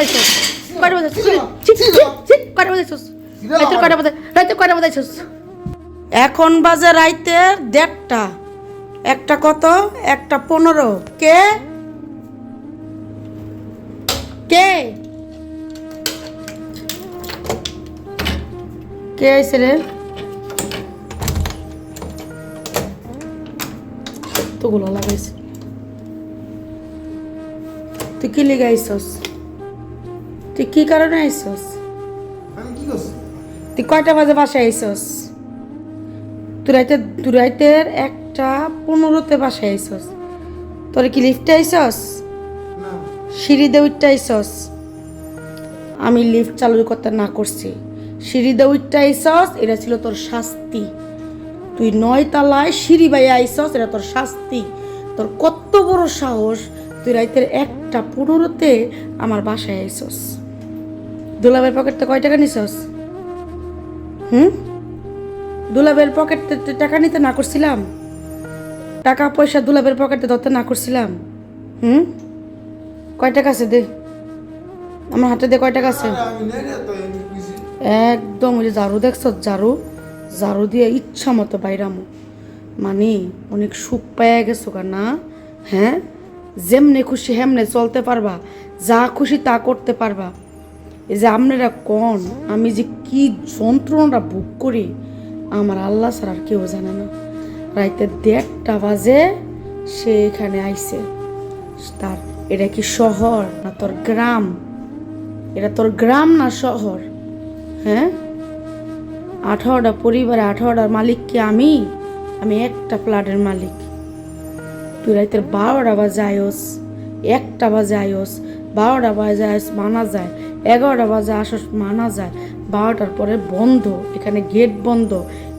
বাজাইছস কয়টা বাজাইছস কয়টা বাজাইছস রাইতে কয়টা বাজাই রাইতে কয়টা বাজাইছস এখন বাজে রাইতে দেড়টা। একটা কত? একটা পনেরো। কে? কে? কে আইছে রে? তোগুলো লাগাইছে। তুই কি লিগে আইসস তুই কি কারণে আইসস? আমি কি করছি? তুই কয়টা বাজে বাসায় আইসস? তুই রাইতে তুই রাইতের একটা পনেরোতে বাসায় আইসস। তোর কি লিফটে আইসস? না। সিঁড়িতে উঠতে আইসস? আমি লিফট চালু করতে না করছি। সিঁড়িতে উঠতে আইসস এটা ছিল তোর শাস্তি। তুই নয় তালায় সিঁড়ি বাইয়ে আইসস এটা তোর শাস্তি। তোর কত বড় সাহস তুই রাইতের একটা পনেরোতে আমার বাসায় আইসস। দুলাবের পকেটতে কয় টাকা নিছস? হুম? দুলাবের পকেটে টাকা নিতে না করছিলাম? টাকা পয়সা দুলাবের পকেটে ধরতে না করছিলাম? হুম? কয় টাকা আছে দে? আমার হাতে দে কয় টাকা আছে? একদম ওই যে ঝাড়ু দেখছ? ঝাড়ু? ঝাড়ু দিয়ে ইচ্ছা মতো বাইরামো মানে অনেক সুখ পাইয়া গেছো না? হ্যাঁ? যেমনে খুশি হেমনে চলতে পারবা। যা খুশি তা করতে পারবা। এই যে আপনারা কন, আমি যে কি যন্ত্রণাটা ভোগ করি, আমার আল্লাহ ছাড়া আর কেউ জানে না। রাইতে দেড়টা বাজে, সে এখানে আইছে। তার, এটা কি শহর না তোর গ্রাম? এটা তোর গ্রাম না শহর? হ্যাঁ? আঠারোটা পরিবারে আঠারোটার মালিক কি আমি? আমি একটা ফ্ল্যাটের মালিক। তুই রাইতের বারোটা বাজে আয়স একটা বাজে আয়স বারোটা বাজে আয়স মানা যায়, এগারোটা বাজে আসস মানা যায়। বারোটার পরে বন্ধ, এখানে গেট বন্ধ,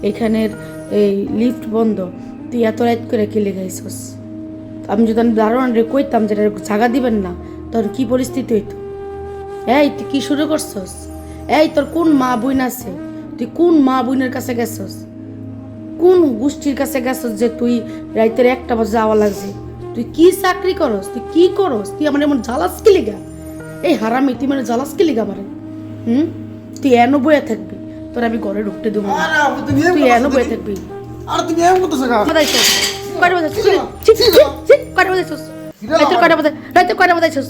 এখানের এই লিফট বন্ধ। তুই এত রাত করে কি লেগাইছস আমি যদি আমি দারোয়ান কইতাম যেটা জায়গা দিবেন না, তোর কি পরিস্থিতি হইতো? এই, তুই কি শুরু করছস? এই, তোর কোন মা বোন আছে? তুই কোন মা বোনের কাছে গেছস? কোন গোষ্ঠীর কাছে গেছস যে তুই রাইতের একটা বাজে যাওয়া লাগছে? তুই কি চাকরি করস তুই কি করস তুই আমার এমন জ্বালাস কি লিগা এই হারামি তুই মানে জ্বালাস কি লিগা মানে হুম তুই এন বয়ে থাকবি তোর আমি ঘরে ঢুকতে দেবো না। তুই এনো বয়ে থাকবি আর তুমি এমন করতেছ বাজাইছস কয়টা বাজাইছস কয়টা বাজাইছস রাইতের কয়টা বাজাই রাইতের কয়টা বাজাইছস